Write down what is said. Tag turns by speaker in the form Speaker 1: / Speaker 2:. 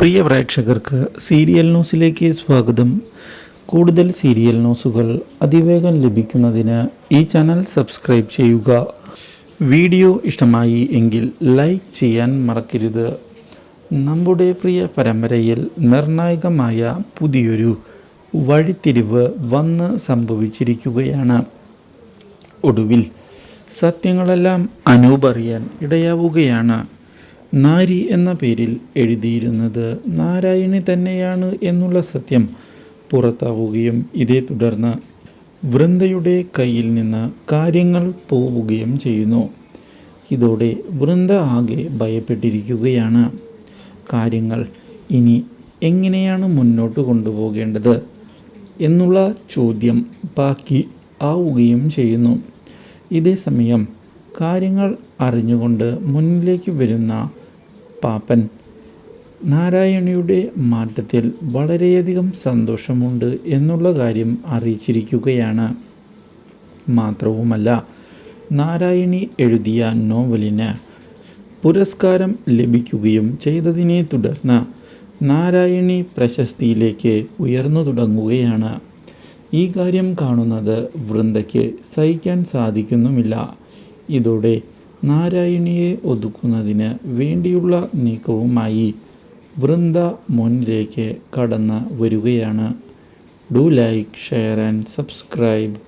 Speaker 1: പ്രിയ പ്രേക്ഷകർക്ക് സീരിയൽ ന്യൂസിലേക്ക് സ്വാഗതം. കൂടുതൽ സീരിയൽ ന്യൂസുകൾ അതിവേഗം ലഭിക്കുന്നതിന് ഈ ചാനൽ സബ്സ്ക്രൈബ് ചെയ്യുക. വീഡിയോ ഇഷ്ടമായി എങ്കിൽ ലൈക്ക് ചെയ്യാൻ മറക്കരുത്. നമ്മുടെ പ്രിയ പരമ്പരയിൽ നിർണായകമായ പുതിയൊരു വഴിത്തിരിവ് വന്ന് സംഭവിച്ചിരിക്കുകയാണ്. ഒടുവിൽ സത്യങ്ങളെല്ലാം അനൂപറിയാൻ ഇടയാവുകയാണ്. നാരി എന്ന പേരിൽ എഴുതിയിരുന്നത് നാരായണി തന്നെയാണ് എന്നുള്ള സത്യം പുറത്താവുകയും ഇതേ തുടർന്ന് വൃന്ദയുടെ കയ്യിൽ നിന്ന് കാര്യങ്ങൾ പോവുകയും ചെയ്യുന്നു. ഇതോടെ വൃന്ദ ആകെ ഭയപ്പെട്ടിരിക്കുകയാണ്. കാര്യങ്ങൾ ഇനി എങ്ങനെയാണ് മുന്നോട്ട് കൊണ്ടുപോകേണ്ടത് എന്നുള്ള ചോദ്യം ബാക്കി ആവുകയും ചെയ്യുന്നു. ഇതേ സമയം കാര്യങ്ങൾ അറിഞ്ഞുകൊണ്ട് മുന്നിലേക്ക് വരുന്ന പാപ്പൻ. നാരായണിയുടെ മാറ്റത്തിൽ വളരെയധികം സന്തോഷമുണ്ട് എന്നുള്ള കാര്യം അറിയിച്ചിരിക്കുകയാണ്. മാത്രവുമല്ല നാരായണി എഴുതിയ നോവലിന് പുരസ്കാരം ലഭിക്കുകയും ചെയ്തതിനെ തുടർന്ന് നാരായണി പ്രശസ്തിയിലേക്ക് ഉയർന്നു തുടങ്ങുകയാണ്. ഈ കാര്യം കാണുന്നത് വൃന്ദയ്ക്ക് സഹിക്കാൻ സാധിക്കുന്നുമില്ല. ഇതോടെ നാരായണിയെ ഒതുക്കുന്നതിന് വേണ്ടിയുള്ള നീക്കവുമായി വൃന്ദ മുന്നിലേക്ക് കടന്ന് വരികയാണ്. Do like share and subscribe